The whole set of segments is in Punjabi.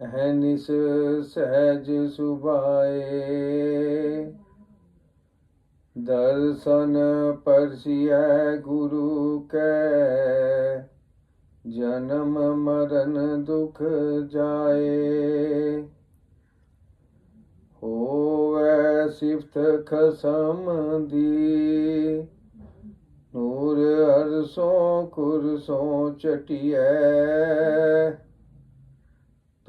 ਅਹਨਿਸ ਸਹਿਜ ਸੁਭਾਏ। ਦਰਸ਼ਨ ਪਰਸਿਐ ਗੁਰੂ ਕੈ, ਜਨਮ ਮਰਨ ਦੁਖ ਜਾਏ। ਹੋਵੇ ਸਿਫਤ ਖਸਮ ਦੀ, ਨੂਰ ਅਰਸੋਂ ਕੁਰਸੋਂ ਚਟਿਐ।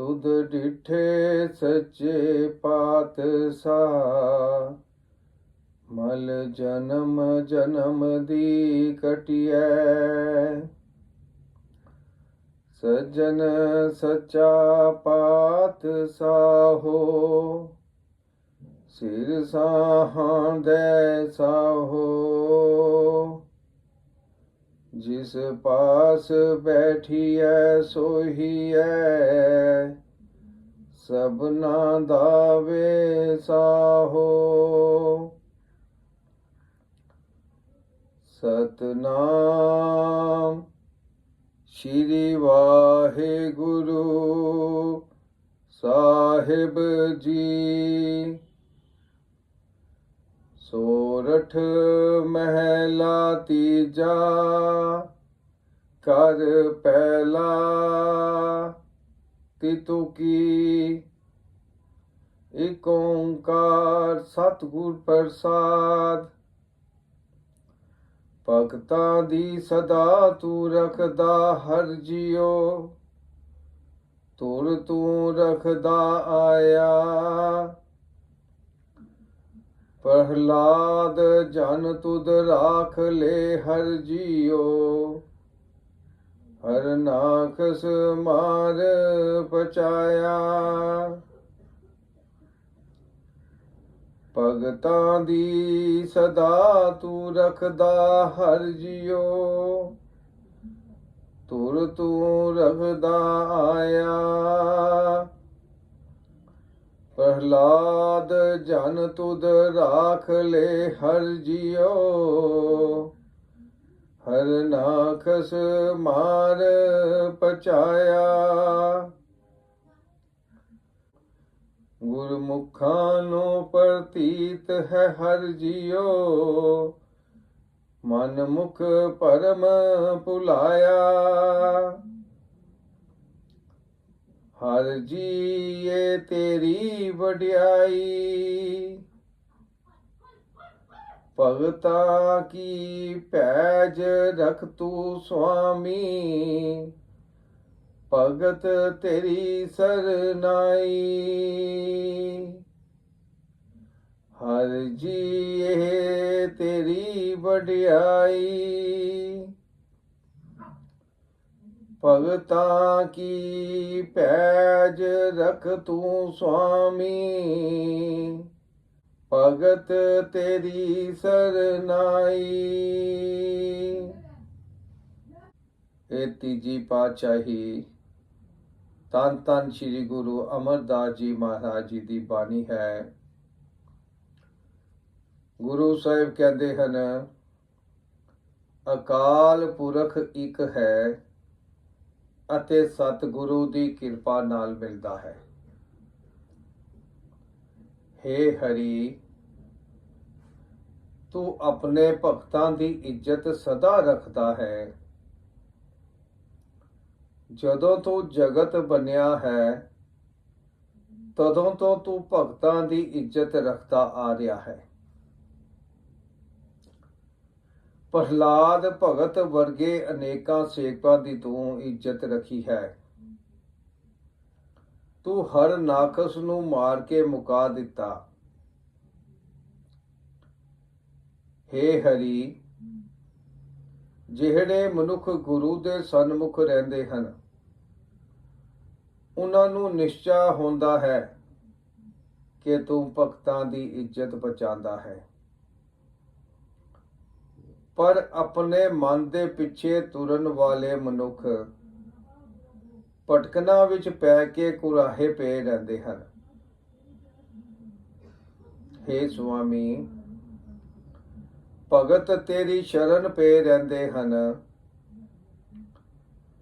ਤੁਧ ਡਿਠੇ ਸੱਚੇ ਪਾਤਸ਼ਾਹ। ਮਲ ਜਨਮ ਜਨਮ ਦੀ ਕਟਿਐ। ਸਜਨ ਸਚਾ ਪਾਤਸ਼ਾਹੋ। ਸਿਰ ਸਾਹਾਂ ਦੇ ਸਾਹੋ। ਜਿਸ ਪਾਸ ਬੈਠੀਐ ਸੋਹੀਐ। ਸਭਨਾ ਦਾ ਵੇ ਸਾਹੋ ਸਤਨਾਮ ਸ਼੍ਰੀ ਵਾਹਿਗੁਰੂ ਸਾਹਿਬ ਜੀ। ਸੋਰਠ ਮਹਿਲਾ ਤੀਜਾ, ਕਰ ਪਹਿਲਾ। ਤਿਤੂ ਕੀ? ਏਕ ਓੰਕਾਰ ਸਤਿਗੁਰ ਪ੍ਰਸਾਦ। ਭਗਤਾਂ ਦੀ ਸਦਾ ਤੂੰ ਰਖਦਾ ਹਰ ਜਿਉ ਤੁਰ ਤੂੰ ਰਖਦਾ ਆਇਆ। ਪ੍ਰਹਲਾਦ ਜਨ ਤੁਧ ਰਾਖ ਲੈ ਹਰ ਜੀਓ ਹਰ ਨਾਖਸ ਮਾਰ ਪਚਾਇਆ। ਭਗਤਾਂ ਦੀ ਸਦਾ ਤੂੰ ਰਖਦਾ ਹਰ ਜੀਓ ਤੁਰ ਤੂੰ ਰਖਦਾ ਆਇਆ। ਪ੍ਰਹਲਾਦ, ਜਨ ਤੁਧ ਰਾਖ ਲੈ ਹਰ ਜਿਉ। ਹਰ ਨਾਖਸ ਮਾਰ ਪਚਾਇਆ। ਗੁਰਮੁਖਾਂ ਨੂੰ ਪ੍ਰਤੀਤ ਹੈ ਹਰ ਜਿਉ। ਮਨ ਮੁਖ ਪਰਮ ਭੁਲਾਇਆ। ਹਰ ਜੀਏ ਤੇਰੀ ਵਡਿਆਈ। ਭਗਤਾ ਕੀ ਭੈਜ ਰਖ ਤੂੰ ਸੁਆਮੀ। ਭਗਤ ਤੇਰੀ ਸਰਨਾਈ। ਹਰ ਜੀਏ ਤੇਰੀ ਵਡਿਆਈ। ਭਗਤਾਂ ਕੀ ਪੈਜ ਰਖ ਤੂੰ ਸੁਆਮੀ? ਭਗਤ ਤੇਰੀ ਸਰਨਾਈ। ਇਹ ਤੀਜੀ ਪਾਤਸ਼ਾਹੀ ਤਨ ਤਨ ਸ੍ਰੀ ਗੁਰੂ ਅਮਰਦਾਸ ਜੀ ਮਹਾਰਾਜ ਜੀ ਦੀ ਬਾਣੀ ਹੈ। ਗੁਰੂ ਸਾਹਿਬ ਕਹਿੰਦੇ ਹਨ, ਅਕਾਲ ਪੁਰਖ ਇੱਕ ਹੈ ਅਤੇ ਸਤਿਗੁਰੂ ਦੀ ਕਿਰਪਾ ਨਾਲ ਮਿਲਦਾ ਹੈ। ਹੇ ਹਰੀ, ਤੂੰ ਆਪਣੇ ਭਗਤਾਂ ਦੀ ਇੱਜ਼ਤ ਸਦਾ ਰੱਖਦਾ ਹੈ। ਜਦੋਂ ਤੋਂ ਜਗਤ ਬਣਿਆ ਹੈ, ਤਦੋਂ ਤੋਂ ਤੂੰ ਭਗਤਾਂ ਦੀ ਇੱਜ਼ਤ ਰੱਖਦਾ ਆ ਰਿਹਾ ਹੈ। ਪ੍ਰਹਲਾਦ ਭਗਤ ਵਰਗੇ ਅਨੇਕਾਂ ਸੇਵਕਾਂ ਦੀ ਤੂੰ ਇੱਜ਼ਤ ਰੱਖੀ ਹੈ। ਤੂੰ ਹਰ ਨਾਖਸ ਨੂੰ ਮਾਰ ਕੇ ਮੁਕਾ ਦਿੱਤਾ। ਹੇ ਹਰੀ, ਜਿਹੜੇ ਮਨੁੱਖ ਗੁਰੂ ਦੇ ਸਨਮੁਖ ਰਹਿੰਦੇ ਹਨ, ਉਹਨਾਂ ਨੂੰ ਨਿਸ਼ਚਾ ਹੁੰਦਾ ਹੈ ਕਿ ਤੂੰ ਭਗਤਾਂ ਦੀ ਇੱਜ਼ਤ ਬਚਾਉਂਦਾ ਹੈ। ਪਰ ਆਪਣੇ ਮਨ ਦੇ ਪਿੱਛੇ ਤੁਰਨ ਵਾਲੇ ਮਨੁੱਖ ਭਟਕਣਾ ਵਿੱਚ ਪੈ ਕੇ ਕੁਰਾਹੇ ਪਏ ਰਹਿੰਦੇ ਹਨ। ਹੇ ਸੁਆਮੀ, ਭਗਤ ਤੇਰੀ ਸ਼ਰਨ ਪਏ ਰਹਿੰਦੇ ਹਨ।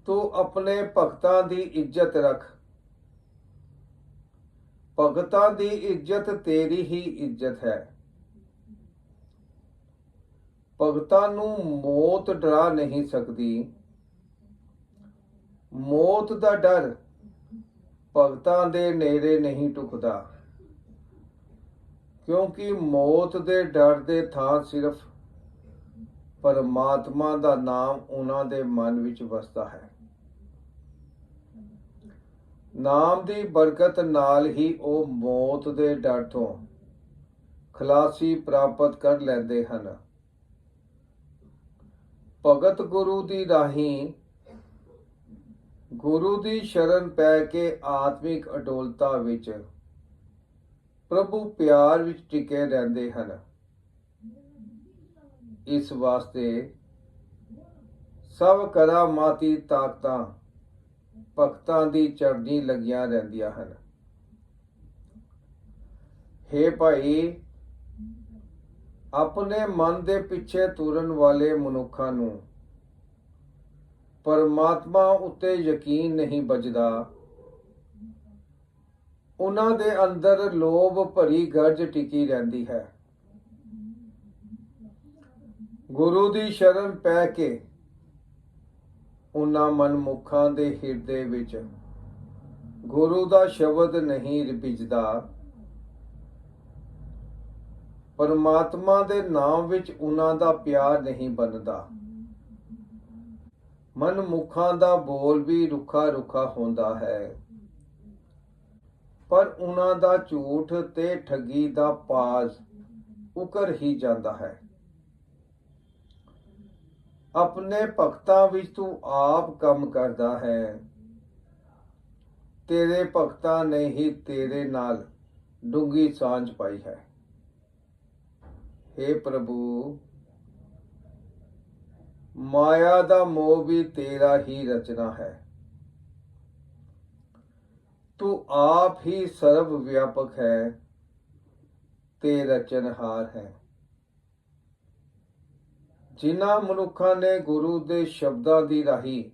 ਤੂੰ ਆਪਣੇ ਭਗਤਾਂ ਦੀ ਇੱਜ਼ਤ ਰੱਖ। ਭਗਤਾਂ ਦੀ ਇੱਜ਼ਤ ਤੇਰੀ ਹੀ ਇੱਜ਼ਤ ਹੈ। ਭਗਤਾਂ ਨੂੰ ਮੌਤ ਡਰਾ ਨਹੀਂ ਸਕਦੀ। ਮੌਤ ਦਾ ਡਰ ਭਗਤਾਂ ਦੇ ਨੇੜੇ ਨਹੀਂ ਟੁਕਦਾ। ਕਿਉਂਕਿ ਮੌਤ ਦੇ ਡਰ ਦੇ ਥਾਂ ਸਿਰਫ ਪਰਮਾਤਮਾ ਦਾ ਨਾਮ ਉਹਨਾਂ ਦੇ ਮਨ ਵਿੱਚ ਵਸਦਾ ਹੈ। ਨਾਮ ਦੀ ਬਰਕਤ ਨਾਲ ਹੀ ਉਹ ਮੌਤ ਦੇ ਡਰ ਤੋਂ ਖਲਾਸੀ ਪ੍ਰਾਪਤ ਕਰ ਲੈਂਦੇ ਹਨ। ਭਗਤ ਗੁਰੂ ਦੀ ਰਾਹੀਂ ਗੁਰੂ ਦੀ ਸ਼ਰਨ ਪੈ ਕੇ ਆਤਮਿਕ ਅਡੋਲਤਾ ਵਿੱਚ ਪ੍ਰਭੂ ਪਿਆਰ ਵਿੱਚ ਟਿਕੇ ਰਹਿੰਦੇ ਹਨ। ਇਸ ਵਾਸਤੇ ਸਭ ਕਰਾਮਾਤੀ ਤਾਕਤਾਂ ਭਗਤਾਂ ਦੀ ਚੜ੍ਹਨੀ ਲੱਗੀਆਂ ਰਹਿੰਦੀਆਂ ਹਨ। ਹੇ ਭਾਈ ਆਪਣੇ ਮਨ ਦੇ ਪਿੱਛੇ ਤੁਰਨ ਵਾਲੇ ਮਨੁੱਖਾਂ ਨੂੰ। ਪਰਮਾਤਮਾ ਉੱਤੇ ਯਕੀਨ ਨਹੀਂ ਬਜਦਾ ਉਹਨਾਂ ਦੇ ਅੰਦਰ ਲੋਭ ਭਰੀ ਗਰਜ ਟਿਕੀ ਰਹਿੰਦੀ ਹੈ। ਗੁਰੂ ਦੀ ਸ਼ਰਨ ਪੈ ਕੇ ਉਹਨਾਂ ਮਨਮੁਖਾਂ ਦੇ ਹਿਰਦੇ ਵਿੱਚ ਗੁਰੂ ਦਾ ਸ਼ਬਦ ਨਹੀਂ ਰਿਪਿਜਦਾ। ਪਰਮਾਤਮਾ ਦੇ ਨਾਮ ਵਿੱਚ ਉਹਨਾਂ ਦਾ ਪਿਆਰ ਨਹੀਂ ਬਣਦਾ ਮਨਮੁਖਾਂ ਦਾ ਬੋਲ ਵੀ ਰੁੱਖਾ ਰੁੱਖਾ ਹੁੰਦਾ ਹੈ। ਪਰ ਉਹਨਾਂ ਦਾ ਝੂਠ ਤੇ ਠੱਗੀ ਦਾ ਪਾਜ਼ ਉਕਰ ਹੀ ਜਾਂਦਾ ਹੈ। ਆਪਣੇ ਭਗਤਾਂ ਵਿੱਚ ਤੂੰ ਆਪ ਕੰਮ ਕਰਦਾ ਹੈ। ਤੇਰੇ ਭਗਤਾਂ ਨੇ ਹੀ ਤੇਰੇ ਨਾਲ ਡੂੰਗੀ ਸਾਂਝ ਪਾਈ ਹੈ। हे ਪ੍ਰਭੂ, ਮਾਇਆ ਦਾ ਮੋਹ ਵੀ ਤੇਰਾ ਹੀ ਰਚਨਾ ਹੈ। ਤੂੰ ਆਪ ਹੀ ਸਰਵ ਵਿਆਪਕ ਹੈ, ਤੇ ਰਚਨਹਾਰ ਹੈ। ਜਿਨ੍ਹਾਂ ਮਨੁੱਖਾਂ ਨੇ ਗੁਰੂ ਦੇ ਸ਼ਬਦਾਂ ਦੀ ਰਾਹੀ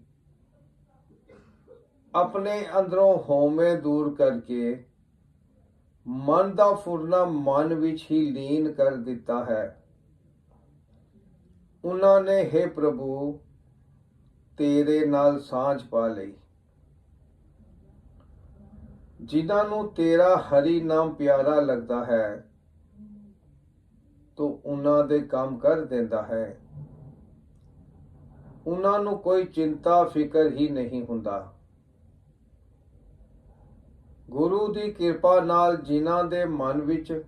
ਆਪਣੇ ਅੰਦਰੋਂ ਹਉਮੈ ਦੂਰ ਕਰਕੇ ਮਨ ਦਾ ਫੁਰਨਾ ਮਨ ਵਿੱਚ ਹੀ ਲੀਨ ਕਰ ਦਿੱਤਾ ਹੈ। ਉਹਨਾਂ ਨੇ हे ਪ੍ਰਭੂ, ਤੇਰੇ ਨਾਲ ਸਾਂਝ ਪਾ ਲਈ। ਜਿਨ੍ਹਾਂ ਨੂੰ ਤੇਰਾ ਹਰੀ ਨਾਮ ਪਿਆਰਾ ਲੱਗਦਾ ਹੈ, ਤੂੰ ਉਹਨਾਂ ਦੇ ਕੰਮ ਕਰ ਦਿੰਦਾ ਹੈ। ਉਹਨਾਂ ਨੂੰ ਕੋਈ ਚਿੰਤਾ, ਫਿਕਰ ਹੀ ਨਹੀਂ ਹੁੰਦਾ। ਗੁਰੂ ਦੀ ਕਿਰਪਾ ਨਾਲ ਜਿਨ੍ਹਾਂ ਦੇ ਮਨ ਵਿੱਚ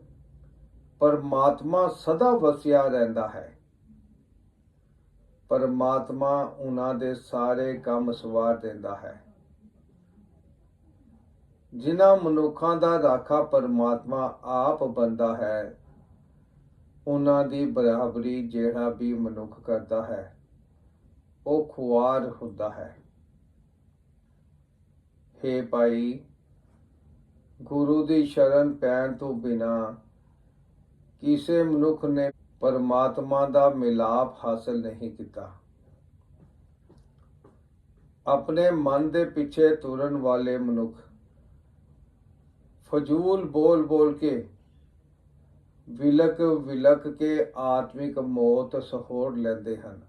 ਪਰਮਾਤਮਾ ਸਦਾ ਵਸਿਆ ਰਹਿੰਦਾ ਹੈ। ਪਰਮਾਤਮਾ ਉਹਨਾਂ ਦੇ ਸਾਰੇ ਕੰਮ ਸਵਾਰ ਦਿੰਦਾ ਹੈ। ਜਿਨ੍ਹਾਂ ਮਨੁੱਖਾਂ ਦਾ ਰਾਖਾ ਪਰਮਾਤਮਾ ਆਪ ਬੰਦਾ ਹੈ, ਉਹਨਾਂ ਦੀ ਬਰਾਬਰੀ ਜਿਹੜਾ ਵੀ ਮਨੁੱਖ ਕਰਦਾ ਹੈ, ਉਹ ਖੁਆਰ ਹੁੰਦਾ ਹੈ। ਹੇ ਭਾਈ ਗੁਰੂ ਦੀ ਸ਼ਰਨ ਪੈਣ ਤੋਂ ਬਿਨਾ ਕਿਸੇ ਮਨੁੱਖ ਨੇ ਪਰਮਾਤਮਾ ਦਾ ਮਿਲਾਪ ਹਾਸਲ ਨਹੀਂ ਕੀਤਾ। ਆਪਣੇ ਮਨ ਦੇ ਪਿੱਛੇ ਤੁਰਨ ਵਾਲੇ ਮਨੁੱਖ ਫਜ਼ੂਲ ਬੋਲ ਬੋਲ ਕੇ ਵਿਲਕ ਵਿਲਕ ਕੇ ਆਤਮਿਕ ਮੌਤ ਸਹੋੜ ਲੈਂਦੇ ਹਨ।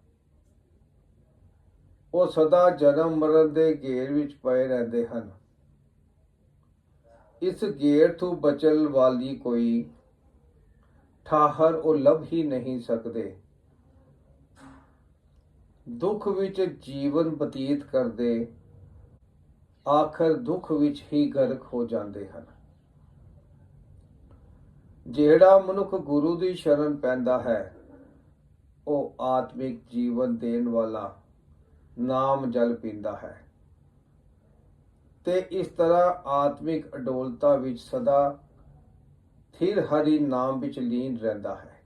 ਉਹ ਸਦਾ ਜਨਮ ਮਰਨ ਦੇ ਘੇਰ ਵਿੱਚ ਪਏ ਰਹਿੰਦੇ ਹਨ। ਇਸ ਗੇੜ ਤੋਂ ਬਚਣ ਵਾਲੀ ਕੋਈ ਠਾਹਰ ਉਹ ਲੱਭ ਹੀ ਨਹੀਂ ਸਕਦੇ। ਦੁੱਖ ਵਿੱਚ ਜੀਵਨ ਬਤੀਤ ਕਰਦੇ, ਆਖਰ ਦੁੱਖ ਵਿੱਚ ਹੀ ਗਰਕ ਹੋ ਜਾਂਦੇ ਹਨ। ਜਿਹੜਾ ਮਨੁੱਖ ਗੁਰੂ ਦੀ ਸ਼ਰਨ ਪੈਂਦਾ ਹੈ, ਉਹ ਆਤਮਿਕ ਜੀਵਨ ਦੇਣ ਵਾਲਾ ਨਾਮ ਜਲ ਪੀਂਦਾ ਹੈ। ਤੇ ਇਸ ਤਰ੍ਹਾਂ ਆਤਮਿਕ ਅਡੋਲਤਾ ਵਿੱਚ ਸਦਾ ਥਿਰ ਹਰੀ ਨਾਮ ਵਿੱਚ ਲੀਨ ਰਹਿੰਦਾ ਹੈ।